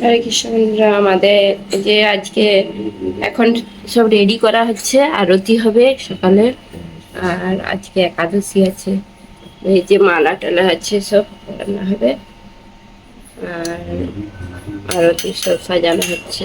হরে কৃষ্ণ বন্ধুরা, আমাদের যে আজকে এখন সব রেডি করা হচ্ছে আরতি হবে সকালে আর আজকে একাদশী আছে। এই যে মালা টালা আছে সব রান্না হবে। আর আরতি সব সাজানো হচ্ছে।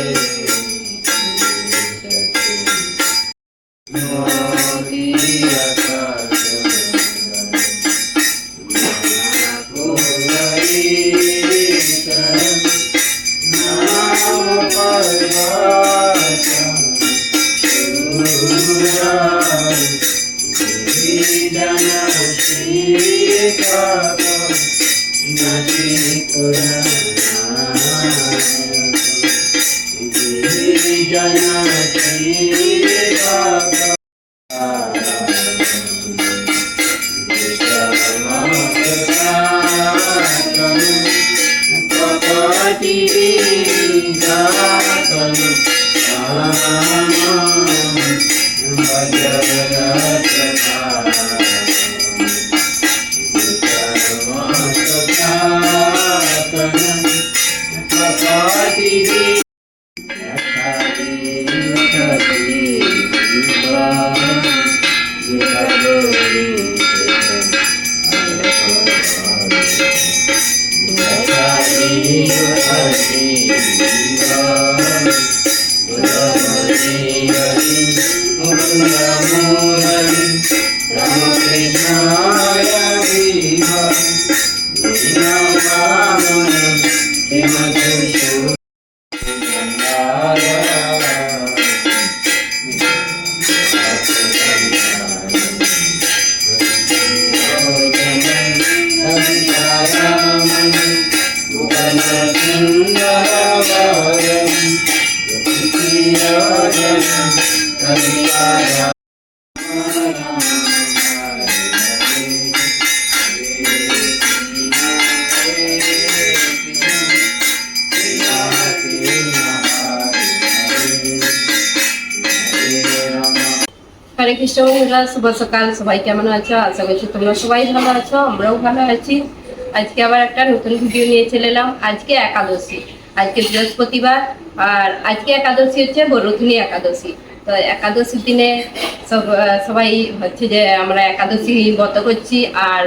হরে বন্ধুরা, শুভ সকাল। সবাই কেমন আছো? আশা করছি তোমরা সবাই ভালো আছো, আমরাও ভালো আছি। আজকে আবার একটা নতুন ভিডিও নিয়ে চলে এলাম। আজকে একাদশী। আজকে বৃহস্পতিবার, আর আজকে একাদশী হচ্ছে বরুথিনী একাদশী। তো একাদশীর দিনে সব সবাই হচ্ছে যে আমরা একাদশী ব্রত করছি, আর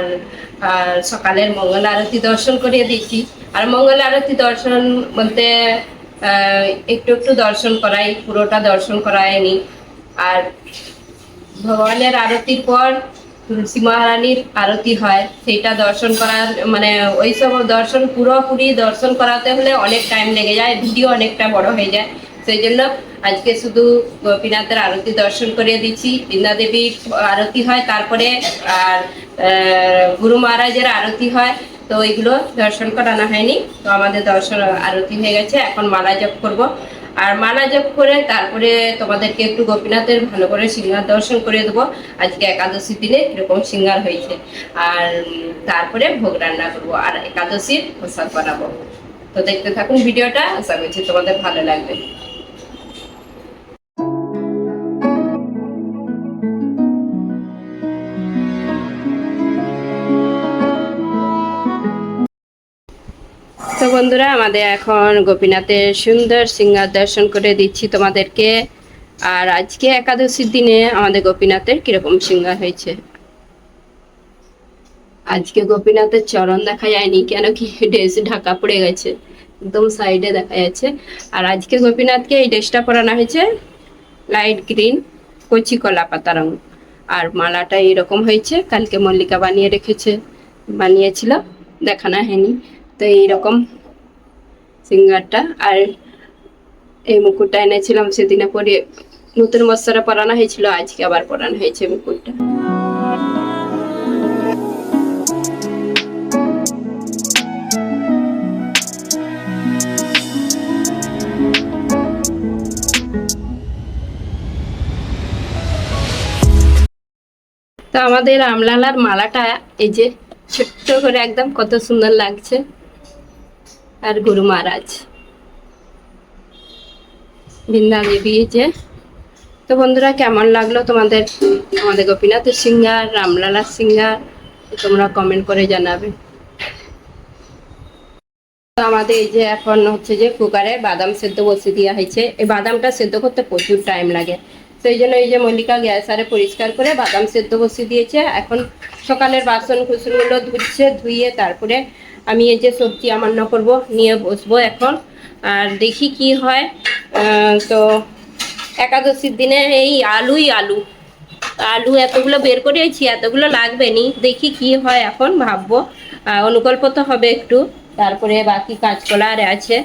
সকালের মঙ্গল আরতি দর্শন করিয়ে দিচ্ছি। আর মঙ্গল আরতি দর্শন বলতে একটু একটু দর্শন করাই, পুরোটা দর্শন করায়নি। আর ভগবানের আরতির পর তুলসী মহারানীর আরতি হয়। সেটা দর্শন করার মানে ওই সব দর্শন পুরোপুরি দর্শন করাতে হলে অনেক টাইম লেগে যায়, ভিডিও অনেকটা বড় হয়ে যায়। সেই জন্য আজকে শুধু গোপীনাথের আরতি দর্শন করিয়ে দিচ্ছি। বৃন্দা দেবীর আরতি হয়, তারপরে আর গুরু মহারাজের আরতি হয়। তো ওইগুলো দর্শন করানো হয়নি। তো আমাদের দর্শন আরতি হয়ে গেছে। এখন মালা জপ করব। আর মানা জপ করে তারপরে তোমাদেরকে একটু গোপীনাথের ভালো করে সিঙ্গার দর্শন করে দেবো। আজকে একাদশীর দিনে এরকম সিঙ্গার হয়েছে। আর তারপরে ভোগ রান্না করব আর একাদশীর প্রসাদ বানাবো। তো দেখতে থাকুন ভিডিওটা, আশা করছি তোমাদের ভালো লাগবে। তো বন্ধুরা, আমাদের এখন গোপীনাথের সুন্দর সিঙ্গার দর্শন করে দিচ্ছি তোমাদেরকে। আর আজকে একাদশীর দিনে আমাদের গোপীনাথের কীরকম সিঙ্গার হয়েছে? আজকে গোপীনাথের চরণ দেখা যায়নি, কেন কি ড্রেস ঢাকা পড়ে গেছে, একদম সাইডে দেখা যাচ্ছে। আর আজকে গোপীনাথকে এই ড্রেসটা পরানো হয়েছে লাইট গ্রিন কচি কলা পাতা রঙ আর মালাটা এরকম হয়েছে, কালকে মল্লিকা বানিয়ে রেখেছে, বানিয়েছিল, দেখানো হয়নি। তো এইরকম সিঙ্গারটা। আর এই মুকুটটা এনেছিলাম সেদিনে পরে নতুন বস্ত্র পরানো হয়েছিল, আজকে আবার পরানো হয়েছে মুকুটটা। তো আমাদের আমলালার মালাটা এই যে ছোট্ট করে একদম কত সুন্দর লাগছে। আর গুরু মহারাজ। বৃন্দা দেবী যে তো বন্ধুরা, কেমন লাগল তোমাদের? আমাদের গোপীনাথের সিঙ্গার রামলালার সিঙ্গার, তোমরা কমেন্ট করে জানাবে। তো আমাদের এই যে এখন হচ্ছে যে কুকারে বাদাম সেদ্ধ বসিয়ে দেওয়া হয়েছে। এই বাদামটা সেদ্ধ করতে প্রচুর টাইম লাগে। সেই জন্য এই যে মল্লিকা গ্যাস আরে পরিষ্কার করে বাদাম সেদ্ধ বসিয়ে দিয়েছে। এখন সকালের বাসন কুসনগুলো ধুচ্ছে ধুইয়ে তারপরে আমি এই যে সবজি আমান্য করব, নিয়ে বসবো এখন। আর দেখি কি হয়। তো একাদশীর দিনে এই আলুই আলু। আলু এতগুলো বের করেছি এতগুলো লাগবে নি। দেখি কি হয় এখন, ভাববো। অনুকল্প তো হবে একটু। তারপরে বাকি কাঁচকলা আর আছে,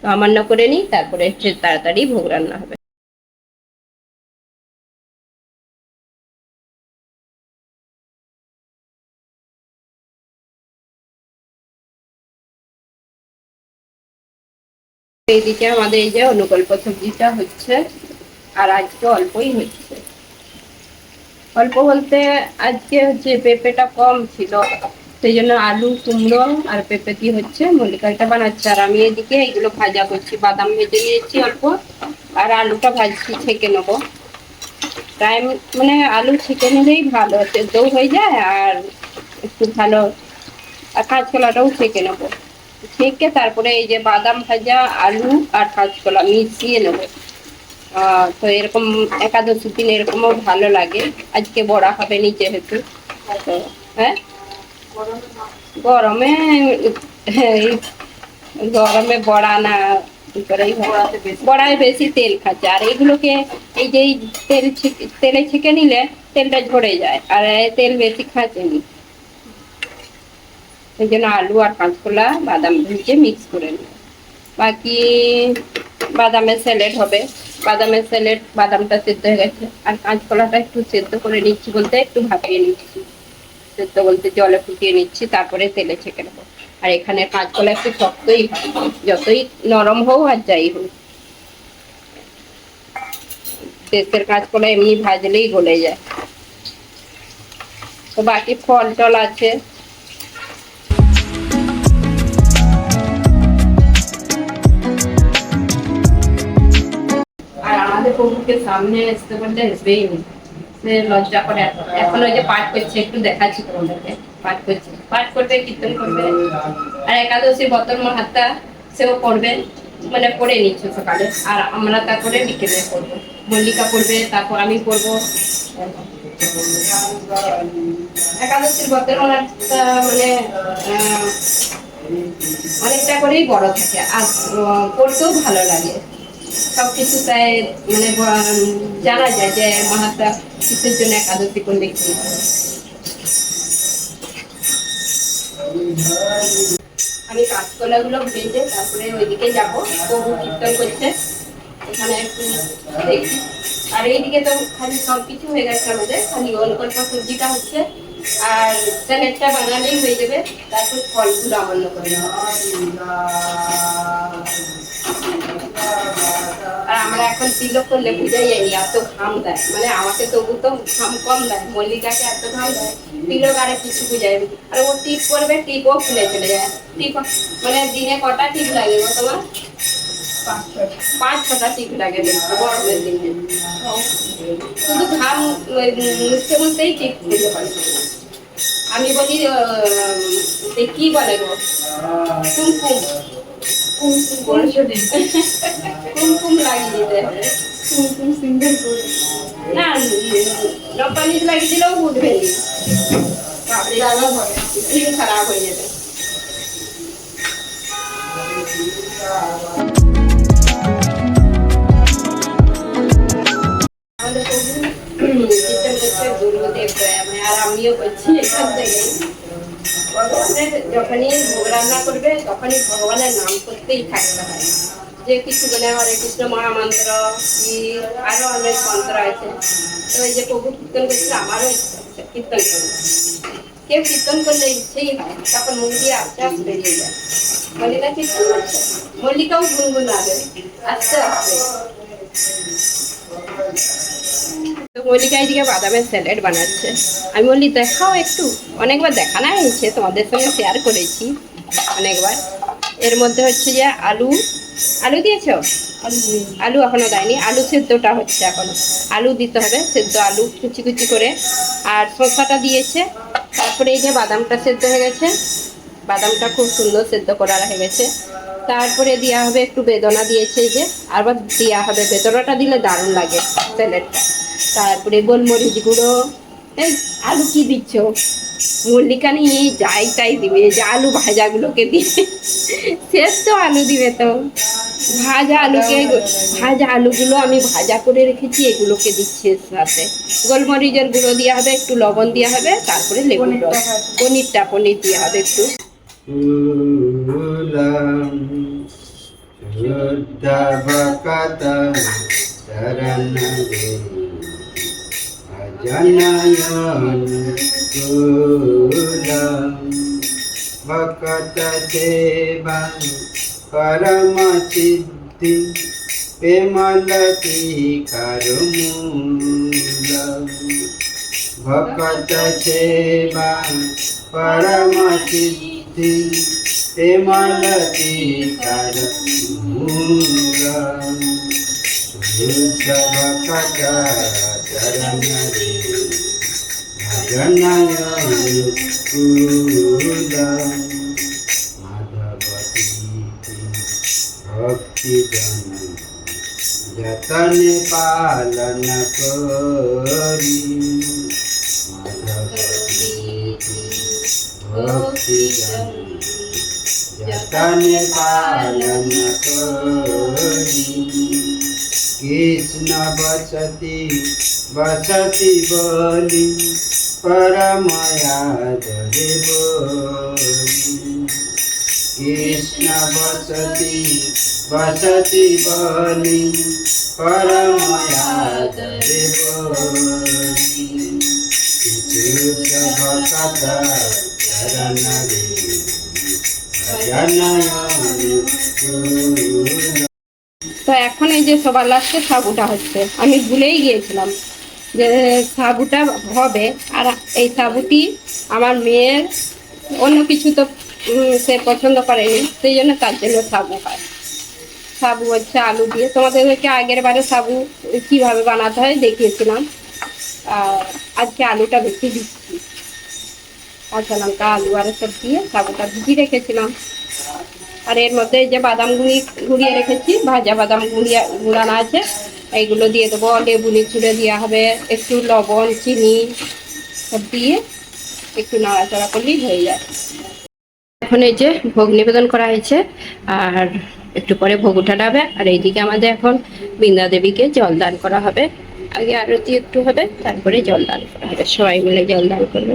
তো আমান্য করে নিই তারপরে তাড়াতাড়ি ভোগ রান্না হবে। এইদিকে আমাদের এই যে অনুকল্প সবজিটা হচ্ছে, আর আজকে অল্পই হচ্ছে। অল্প বলতে আজকে হচ্ছে পেঁপেটা কম ছিল, সেই জন্য আলু, কুমড়ো আর পেঁপে দিয়ে হচ্ছে মল্লিকাটা বানাচ্ছে। আর আমি এদিকে এগুলো ভাজা করছি, বাদাম ভেজে নিয়েছি অল্প, আর আলুটা ভাজছি, ছেঁকে নেব। টাইম মানে আলু ছেঁকে নিলেই ভালো, সেদ্ধও হয়ে যায় আর একটু ভালো, আর কাঁচকলাটাও ছেঁকে নেব। ছেঁকে তারপরে এই যে বাদাম ভাজা আলু আর কাঁচকলা মিশিয়ে নেব। তো এরকম একাদশীর দিন এরকমও ভালো লাগে। আজকে বড়া হবে নি যেহেতু। তো হ্যাঁ? গরমে গরমে বড়া না করেই বড়ায় বেশি তেল খাচ্ছে। আর এইগুলোকে এই যে তেল ছেঁকে- তেলে ছেঁকে নিলে তেলটা ঝরে যায়। আর তেল বেশি খাচ্ছে নি। সেই জন্য আলু আর কাঁচকলা বাদাম ভেজে মিক্স করে নিই। বাকি বাদামের স্যালেড হবে। বাদামের স্যালেড বাদামটা সেদ্ধ হয়ে গেছে। আর কাঁচকলাটা একটু সেদ্ধ করে নিচ্ছি বলতে একটু ভাপিয়ে নিচ্ছি। সেদ্ধ বলতে জলে ফুটিয়ে নিচ্ছি, তারপরে তেলে ছেঁকে নেব। আর এখানে কাঁচকলা একটু শক্তই যতই নরম হোক আর যাই হোক। দেশের কাঁচকলা এমনি ভাজলেই গলে যায়। তো বাকি ফল টল আছে। আমাদের প্রভুকে সামনে আসতে বললে আসবেই নি সে লজ্জা করে এখন ওই যে পাঠ করছে, একটু দেখাচ্ছি তোমাদেরকে। পাঠ করছে। পাঠ করবে, কীর্তন করবে। আর একাদশী বতন মাহাত্মা সেও পড়বে। মানে পড়ে নিচ্ছে সকালে আর আমরা তারপরে বিকেলে পড়ব। মল্লিকা পড়বে, তারপর আমি পড়ব। একাদশীর মাহাত্মা মানে অনেকটা করেই বড় থাকে। আর পড়তেও ভালো লাগে। তাই মানে জানা যায় যে মহাত্মা জন্য একাদশী করলে কি আমি তারপরে ওইদিকে যাব, প্রভু কীর্তন করছে ওখানে একটু দেখি। আর এইদিকে তো খালি সব কিছু হয়ে গেছে আমাদের, খালি অল্প সবজিটা হচ্ছে। আর স্যালেডটা বানালেই হয়ে যাবে। তারপর ফলগুলো আমান্য করে আর আমরা এখন তিলক করলে বুঝাই যায়নি এত ঘাম দেয়। মানে আমাকে তবু তো ঘাম কম দেয়, মল্লিকাকে এত ঘাম দেয়, তিলক আরে কিছু বুঝাই আর ও টিপ করবে, টিপও খুলে চলে যায়। টিপ মানে দিনে কটা টিপ লাগে তোমার? পাঁচ ছটা টিপ লাগে দেখতে শুধু ঘাম মুছতে মুছতেই টিপ খুলতে পারি আমি বলি কি বলে গো? কুমকুম। কুমকুম লাগিয়ে দিতে হবে। কুমকুম সিঙ্গেল করে না লাগিয়ে দিলেও উঠবে খারাপ হয়ে যাবে। আমাদের প্রভু কীর্তন করছে গুরুদেব দয়াময় আর আমিও করছি এখান থেকে ভগবানের যখনই ভোগ রান্না করবে তখনই ভগবানের নাম করতেই থাকতে হয় যে কিছু মানে হরে কৃষ্ণ মহামন্ত্র কি আরও অনেক মন্ত্র আছে তো এই যে প্রভু কীর্তন করছিল আমারও ইচ্ছা হচ্ছে কীর্তন করব কেউ কীর্তন করলে ইচ্ছেই হয় তখন মুখ দিয়ে আস্তে আস্তে বেরিয়ে যায় মল্লিকা কীর্তন করছে মল্লিকাও গুনগুনাবে আস্তে আস্তে তো মল্লিকা এদিকে বাদামের স্যালাড বানাচ্ছে। আমি বললি, দেখাও একটু। অনেকবার দেখানো হয়েছে, তোমাদের সঙ্গে শেয়ার করেছি অনেকবার। এর মধ্যে হচ্ছে যে আলু আলু দিয়েছ? আলু এখনও দেয়নি। আলু সেদ্ধটা হচ্ছে এখনও। আলু দিতে হবে, সেদ্ধ আলু কুচি কুচি করে। আর শসাটা দিয়েছে। তারপরে এই যে বাদামটা সেদ্ধ হয়ে গেছে। বাদামটা খুব সুন্দর সেদ্ধ করা হয়ে গেছে। তারপরে দেওয়া হবে একটু বেদনা দিয়েছে যে। আবার দেওয়া হবে, বেদনাটা দিলে দারুণ লাগে স্যালাডটা। তারপরে গোলমরিচ গুঁড়ো এই আলু কি দিচ্ছ মল্লিকা নিয়ে যাই তাই দিবে যে আলু ভাজাগুলোকে দিবে শেষ তো আলু দিবে তো ভাজা আলুকে ভাজা আলুগুলো আমি ভাজা করে রেখেছি এগুলোকে দিচ্ছি এর সাথে গোলমরিচের গুঁড়ো দেওয়া হবে একটু লবণ দেওয়া হবে তারপরে লেবু পনিরটা রস পনিরটা পনির দেওয়া হবে একটু Bhakata Ajanayan Tulam Bhakata Devan Parama Siddhi Pemalati ভকত সেবা পরম সিদ্ধি প্রেমলতি কর ভকত চরণ রে ভজনয় কুল মাধবতী ভক্তি জন যতন পালন করি মাধবতী ভক্তি জন যতন পালন করি কৃষ্ণ বসতি বসতি বলি কৃষ্ণ বসতি বসতি বলি তো এখন এই যে সবার লাস্টে সাবুটা হচ্ছে, আমি ভুলেই গিয়েছিলাম। যে সাবুটা হবে। আর এই সাবুটি আমার মেয়ের অন্য কিছু তো সে পছন্দ করেনি। সেই জন্য তার জন্য সাবু হয়। সাবু হচ্ছে আলু দিয়ে। তোমাদেরকে আগের বারে সাবু কীভাবে বানাতে হয় দেখিয়েছিলাম। আর আজকে আলুটা বেশি দিচ্ছি। কাঁচা লঙ্কা, আলু আর সব দিয়ে সাবুটা ভিজিয়ে রেখেছিলাম। আর এর মধ্যে যে বাদাম গুঁড়ি, গুঁড়িয়ে রেখেছি। ভাজা বাদাম গুঁড়িয়া গুঁড়ানো আছে। এইগুলো দিয়ে দেবো লেবু নিচুড়ে দেওয়া হবে, একটু লবণ, চিনি সব দিয়ে একটু নাড়াচাড়া করলেই হয়ে যায় এখন এই যে ভোগ নিবেদন করা হয়েছে, আর একটু পরে ভোগ উঠানো হবে আর এইদিকে আমাদের এখন বৃন্দা দেবীকে জল দান করা হবে, আগে আরতি একটু হবে, তারপরে জল দান করা হবে, সবাই মিলে জল দান করবে।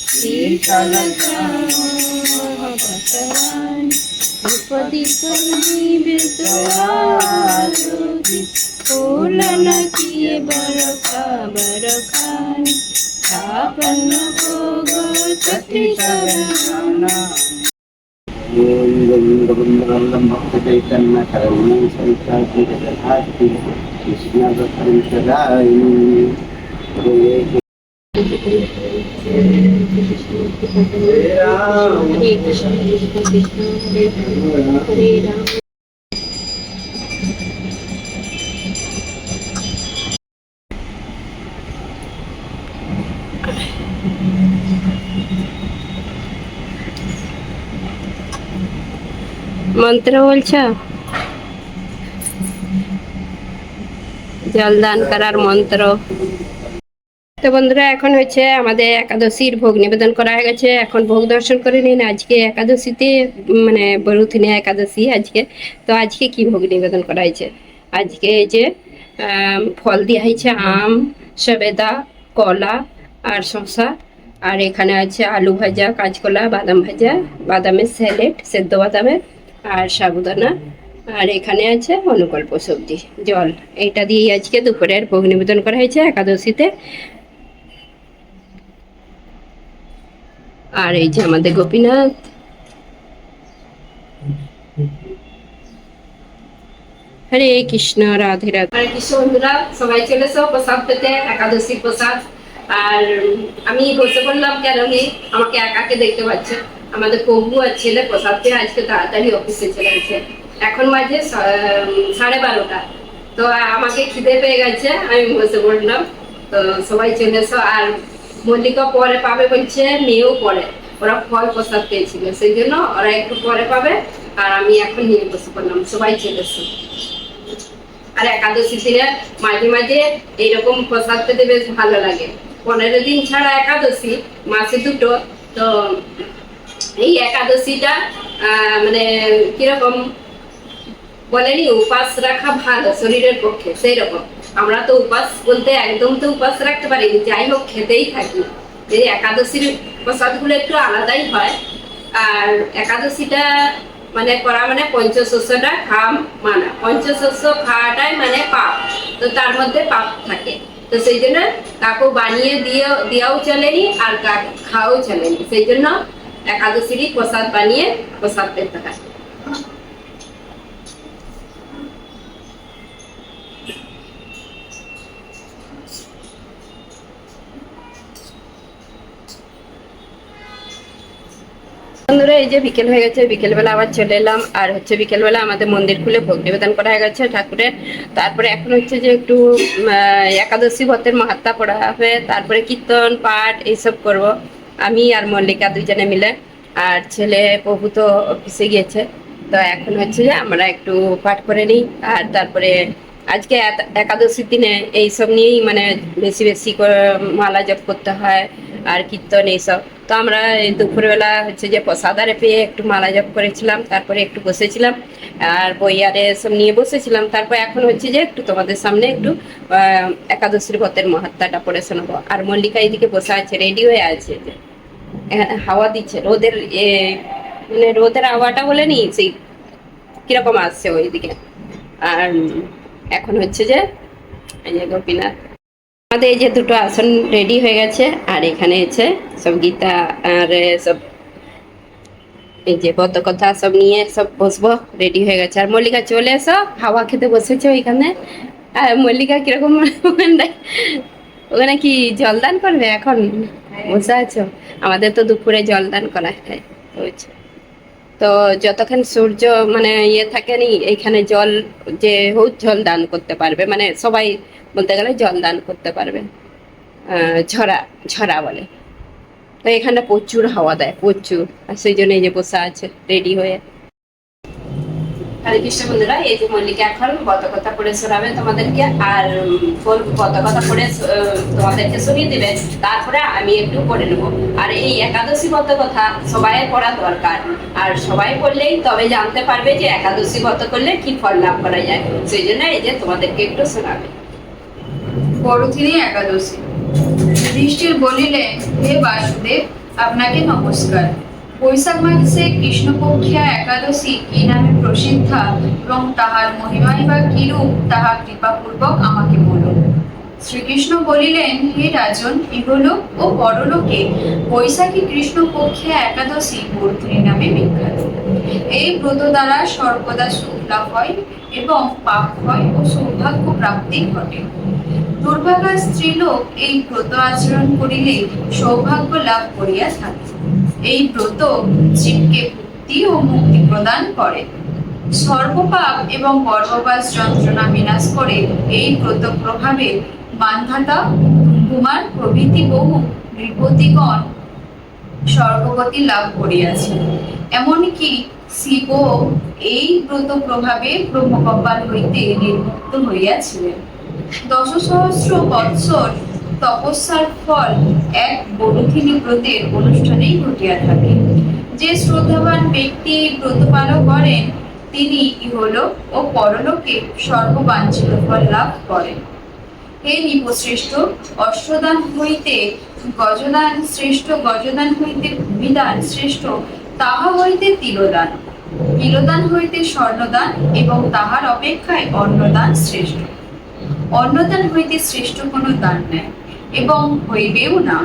भगवान् उपति समीपति फूलन किए बरखा बरखान स्थापन भोग सति गोविंद गोविंद गोविंदम भक्त चैतन्य करुणा सहित जगन्नाथ कृष्ण भक्त सदा হরে কৃষ্ণ কৃষ্ণ কৃষ্ণ হরে রাম হরে রাম মন্ত্র বলছ জলদান করার মন্ত্র তো বন্ধুরা, এখন হচ্ছে আমাদের একাদশীর ভোগ নিবেদন করা হয়ে গেছে। এখন ভোগ দর্শন করে নিন। আজকে একাদশীতে মানে বরুথিনী একাদশী আজকে। তো আজকে কি ভোগ নিবেদন করা হয়েছে? আজকে এই যে ফল দেওয়া হয়েছে, আম, সবেদা, কলা আর শসা। আর এখানে আছে আলু ভাজা, কাঁচকলা, বাদাম ভাজা, বাদামের স্যালেড, সেদ্ধ বাদামের আর সাবুদানা। আর এখানে আছে অনুকল্প সবজি, জল। এইটা দিয়েই আজকে দুপুরের ভোগ নিবেদন করা হয়েছে একাদশীতে। আর এই যে আমাদের গোপীনাথ। হরে কৃষ্ণ, রাধে রাধে। হরে কৃষ্ণ বন্ধুরা, সবাই চলে এসো, প্রসাদ পেতে একাদশী প্রসাদ। আর আমি বসে বললাম কেন কি আমাকে একাকে দেখতে পাচ্ছে। আমাদের কবু আর ছেলে প্রসাদ পেয়ে আজকে তাড়াতাড়ি অফিসে চলে গেছে। এখন বাজে সাড়ে বারোটা। তো আমাকে খিদে পেয়ে গেছে, আমি বসে পড়লাম তো সবাই চলে এসো, আর মল্লিকা পরে পাবে বলছে মেয়েও পরে। ওরা ফল প্রসাদ পেয়েছিল, সেই জন্য ওরা একটু পরে পাবে আর আমি এখন নিয়ে বসে পড়লাম, সবাই চলে আর একাদশী দিনে মাঝে মাঝে এইরকম প্রসাদ পেতে বেশ ভালো লাগে। পনেরো দিন ছাড়া একাদশী, মাসে দুটো, তো এই একাদশীটা মানে কীরকম বলেনি, উপাস রাখা ভালো, শরীরের পক্ষে সেই রকম আমরা তো উপাস বলতে একদম তো উপাস রাখতে পারি যাই হোক খেতেই থাকি। এই একাদশীর প্রসাদগুলো একটু আলাদাই হয়। আর একাদশীটা মানে করা মানে পঞ্চশস্যটা খাওয়া মানা। পঞ্চশস্য খাওয়াটাই মানে পাপ। তো তার মধ্যে পাপ থাকে। তো সেই জন্য কাকু বানিয়ে দিয়ে দেওয়াও চলেনি আর খাওয়াও চলেনি। সেই জন্য একাদশীরই প্রসাদ বানিয়ে প্রসাদ পেতে হয়। বন্ধুরা, এই যে বিকেল হয়ে গেছে, বিকেলবেলা আবার চলে এলাম। আর হচ্ছে বিকেলবেলা আমাদের মন্দির খুলে ভোগ নিবেদন করা হয়ে গেছে ঠাকুরের। তারপরে এখন হচ্ছে যে একটু একাদশী ব্রতের মাহাত্মা পড়া হবে। তারপরে কীর্তন, পাঠ, এইসব করব। আমি আর মল্লিকা দুজনে মিলে। আর ছেলে প্রভু তো অফিসে গিয়েছে। তো এখন হচ্ছে যে আমরা একটু পাঠ করে নিই। আর তারপরে আজকে একাদশীর দিনে এইসব নিয়েই মানে বেশি বেশি করে মালা জপ করতে হয়। আর কীর্তন এইসব। তো আমরা দুপুরবেলা হচ্ছে যে প্রসাদারে পেয়ে একটু মালা জপ করেছিলাম তারপরে একটু বসেছিলাম আর বই আরে সব নিয়ে বসেছিলাম। তারপর এখন হচ্ছে যে একটু তোমাদের সামনে একটু একাদশীর ব্রতের মহাত্মাটা পড়ে শোনাবো। আর মল্লিকা এদিকে বসে আছে রেডি হয়ে আছে। হ্যাঁ, হাওয়া দিচ্ছে। রোদের মানে রোদের হাওয়াটা বলে নি সেই কীরকম আসছে ওইদিকে। আর এখন হচ্ছে যে যে গোপীনাথ আমাদের এই যে দুটো আসন রেডি হয়ে গেছে, আর এখানে আছে সব গীতা আর সব এই যে কত কথা সব নিয়ে সব বসবো রেডি হয়ে গেছে। আর মল্লিকা, চলে এসো। হাওয়া খেতে বসেছে ওইখানে আর মল্লিকা কীরকম? ওখানে কি জলদান করবে এখন? বসে আছো? আমাদের তো দুপুরে জলদান করা হয়। তো যতক্ষণ সূর্য মানে ইয়ে থাকেনি, এইখানে জল যে হোক জল দান করতে পারবে মানে সবাই বলতে গেলে জল দান করতে পারবে ঝরা ঝরা বলে। তো এখানে প্রচুর হাওয়া দেয়, প্রচুর। আর সেই জন্য এই যে বসে আছে রেডি হয়ে। হরে কৃষ্ণ বন্ধুরা এই যে মল্লিকা এখন কত কথা পড়ে শোনাবে তোমাদেরকে আর উম, বল- কত কথা পড়ে তোমাদেরকে শুনিয়ে দিবে তারপরে আমি একটু পড়ে নেব। আর এই একাদশী ব্রত কথা সবাই পড়া দরকার। আর সবাই পড়লেই তবে জানতে পারবে যে একাদশী ব্রত করলে কি ফল লাভ করা যায়। সেই জন্য এই যে তোমাদেরকে একটু শোনাবে। বড়থিনী একাদশী। যুধিষ্ঠির বলিলেন হে বাসুদেব আপনাকে নমস্কার। বৈশাখ মাসে কৃষ্ণপক্ষিয়া একাদশী কি নামে প্রসিদ্ধা? এবং তাহার মহিমাই বা কিরূপ তাহা কৃপাপূর্বক আমাকে বলুন শ্রীকৃষ্ণ বলিলেন, হে রাজন, ইহলোক ও পরলোকে বৈশাখী কৃষ্ণপক্ষিয়া একাদশী বর্ধিনী নামে বিখ্যাত। এই ব্রত দ্বারা সর্বদা সুখ হয় এবং পাপ হয় ও সৌভাগ্য প্রাপ্তি ঘটে। দুর্ভাগা স্ত্রীলোক এই ব্রত আচরণ করিলে সৌভাগ্য লাভ করিয়া থাকে। এই ব্রত জীবকে মুক্তি ও মুক্তি প্রদান করে। সর্বপাপ এবং গর্ভবাস যন্ত্রণা বিনাশ করে এই ব্রত প্রভাবে মান্ধাতা কুমার প্রভৃতি বহু নৃপতিগণ স্বর্গগতি লাভ করিয়াছে এমনকি শিব এই ব্রত প্রভাবে ব্রহ্মকপাল হইতে নির্মুক্ত হইয়াছিলেন। দশ সহস্র বৎসর তপস্যার ফল এক বরুথিনী ব্রতের অনুষ্ঠানেই ঘটিয়া থাকে। যে শ্রদ্ধাবান ব্যক্তি ব্রত পালন করেন, তিনি ইহলোক ও পরলোকে সর্ববাঞ্ছিত ফল লাভ করেন। হে নিপশ্রেষ্ঠ, অশ্বদান হইতে গজদান শ্রেষ্ঠ, গজদান হইতে ভূমিদান শ্রেষ্ঠ, তাহা হইতে তিলদান। তিলদান হইতে স্বর্ণদান এবং তাহার অপেক্ষায় অন্নদান শ্রেষ্ঠ। অন্নদান হইতে শ্রেষ্ঠ কোনো দান নেই। এবং হইবেও না।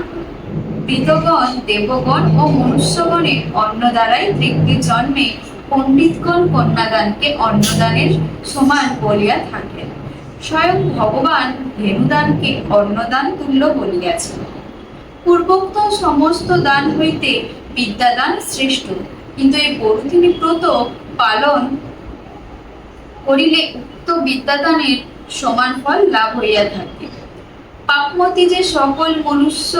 পিতগণ দেবগণ ও মনুষ্যগণের অন্ন দ্বারাই তৃপ্তি জন্মে পণ্ডিতগণ কন্যাদানকে অন্নদানের সমান বলিয়া থাকেন। স্বয়ং ভগবান ধেনুদানকে অন্নদান তুল্য বলিয়াছেন। পূর্বোক্ত সমস্ত দান হইতে বিদ্যাদান শ্রেষ্ঠ কিন্তু এই বরুদিনী ব্রত পালন করিলে উক্ত বিদ্যাদানের সমান ফল লাভ হইয়া থাকে। পাপমতি যে সকল মনুষ্য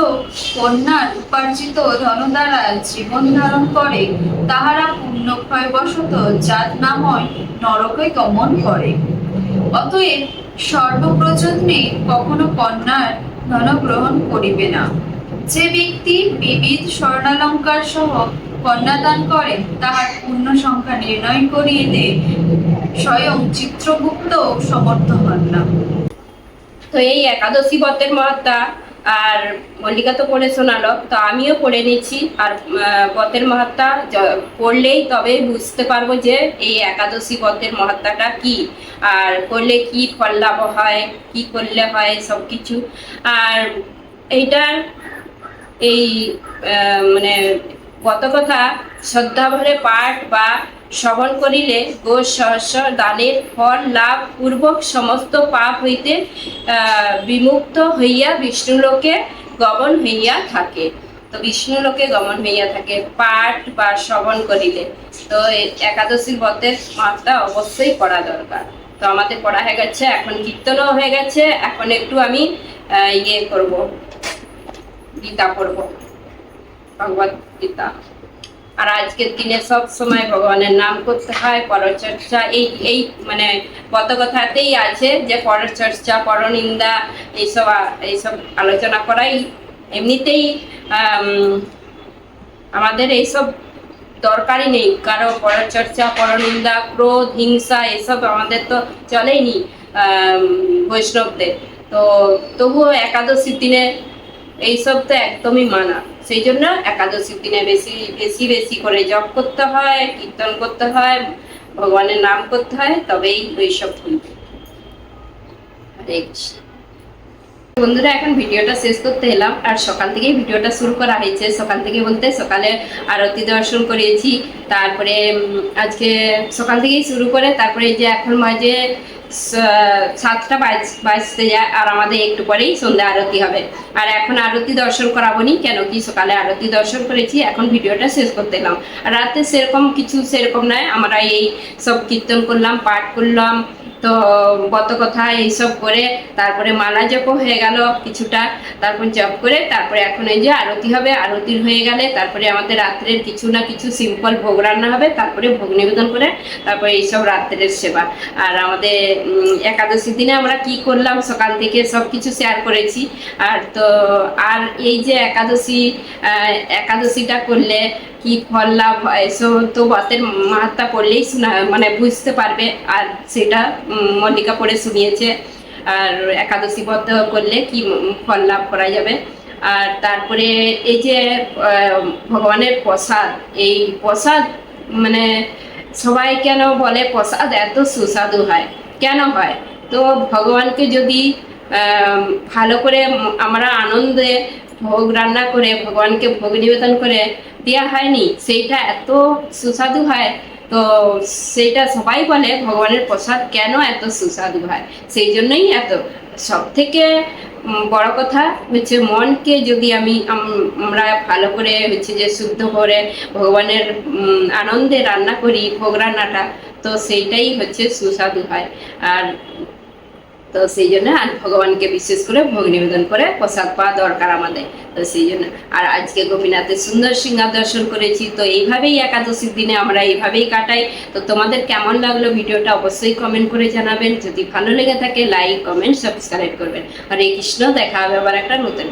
কন্যার উপার্জিত ধন দ্বারা জীবন ধারণ করে, তাহারা পুণ্যক্ষয়বশত জাত নাময় নরকে গমন করে। অতএব সর্বপ্রজন্মে কখনো কন্যার ধন গ্রহণ করিবে না। যে ব্যক্তি বিবিধ স্বর্ণালঙ্কার সহ কন্যাদান করে, তাহার পূর্ণ সংখ্যা নির্ণয় করিতে স্বয়ং চিত্রগুপ্ত সমর্থ হন না। তো এই একাদশী ব্রতের মহাত্মা আর মল্লিকা তো পড়ে শোনালো, তো আমিও পড়ে নিচ্ছি। আর ব্রতের মহাত্মা পড়লেই তবে বুঝতে পারব যে এই একাদশী ব্রতের মহাত্মাটা কি। আর করলে কি ফল লাভ হয়, কি করলে হয় সব কিছু আর এইটার এই মানে কত কথা শ্রদ্ধা ভরে পাঠ বা শ্রবণ করিলে গো সহস্র দানের ফল লাভ পূর্বক সমস্ত পাপ হইতে বিমুক্ত হইয়া বিষ্ণুলোকে গমন হইয়া থাকে। তো বিষ্ণুলোকে গমন হইয়া থাকে পাঠ বা শ্রবণ করিলে। তো এই একাদশী ব্রতের মাত্রা অবশ্যই পড়া দরকার। তো আমাদের পড়া হয়ে গেছে, এখন কীর্তনও হয়ে গেছে, এখন একটু আমি ইয়ে করব, গীতা পড়ব, ভগবত গীতা। আর আজকের দিনে সব সময় ভগবানের নাম করতে হয় পরচর্চা এই এই মানে কত কথাতেই আছে যে পরচর্চা পরনিন্দা, এইসব এইসব আলোচনা করাই। এমনিতেই আমাদের এইসব দরকারই নেই। কারও পরচর্চা পরনিন্দা, ক্রোধ, হিংসা, এসব আমাদের তো চলেই নি বৈষ্ণবদের। তো তবুও একাদশীর দিনে এইসব তো একদমই মানা। সেই জন্য একাদশীর দিনে বেশি বেশি বেশি করে জপ করতে হয়, কীর্তন করতে হয়, ভগবানের নাম করতে হয়, তবেই ওইসব বন্ধুরা, এখন ভিডিওটা শেষ করতে এলাম। আর সকাল থেকেই ভিডিওটা শুরু করা হয়েছে। সকাল থেকে বলতে সকালে আরতি দর্শন করেছি। তারপরে আজকে সকাল থেকেই শুরু করে, তারপরে যে এখন মাঝে সাতটা বাজ বাজতে যায়, আর আমাদের একটু পরেই সন্ধ্যা আরতি হবে। আর এখন আরতি দর্শন করাবো নি কেন কি সকালে আরতি দর্শন করেছি, এখন ভিডিওটা শেষ করতে এলাম। রাতে সেরকম কিছু সেরকম নয়, আমরা এই সব কীর্তন করলাম, পাঠ করলাম তো কত কথা এইসব করে তারপরে মালা জপ হয়ে গেল কিছুটা। তারপর জপ করে তারপরে এখন এই যে আরতি হবে আরতি হয়ে গেলে তারপরে আমাদের রাত্রের কিছু না কিছু সিম্পল ভোগ রান্না হবে তারপরে ভোগ নিবেদন করে তারপরে এইসব রাত্রের সেবা। আর আমাদের উম, একাদশীর দিনে আমরা কি করলাম সকাল থেকে সব কিছু শেয়ার করেছি। আর তো আর এই যে একাদশী একাদশীটা করলে কি ফল লাভ হয়? সো তো ব্রতের মাহাত্মা পড়লেই শোনা মানে বুঝতে পারবে। আর সেটা মল্লিকা পড়ে শুনিয়েছে। আর একাদশী ব্রত করলে কি ফল লাভ করা যাবে? আর তারপরে এই যে ভগবানের প্রসাদ, এই প্রসাদ মানে সবাই কেন বলে প্রসাদ এত সুস্বাদু হয়? কেন হয়? তো ভগবানকে যদি ভালো করে আমরা আনন্দে ভোগ রান্না করে, ভগবানকে ভোগ নিবেদন করে দেওয়া হয়নি। সেইটা এত সুস্বাদু হয়। তো সেইটা সবাই বলে, ভগবানের প্রসাদ কেন এত সুস্বাদু হয়? সেই জন্যই এত। সব থেকে বড় কথা হচ্ছে মনকে যদি আমি আমরা ভালো করে হচ্ছে যে শুদ্ধ করে ভগবানের আনন্দে রান্না করি, ভোগ রান্নাটা, তো সেইটাই হচ্ছে সুস্বাদু হয়। আর তো সেই জন্য আর ভগবানকে বিশেষ করে ভোগ নিবেদন করে পোশাক পাওয়া দরকার আমাদের। তো সেই জন্য আর আজকে গোপীনাথের সুন্দর সিংহার দর্শন করেছি, তো এইভাবেই একাদশীর দিনে আমরা এইভাবেই কাটাই। তো তোমাদের কেমন লাগল ভিডিওটা অবশ্যই কমেন্ট করে জানাবেন। যদি ভালো লেগে থাকে লাইক কমেন্ট সাবস্ক্রাইব করবেন। আর এই কৃষ্ণ, দেখা হবে আবার একটা নতুন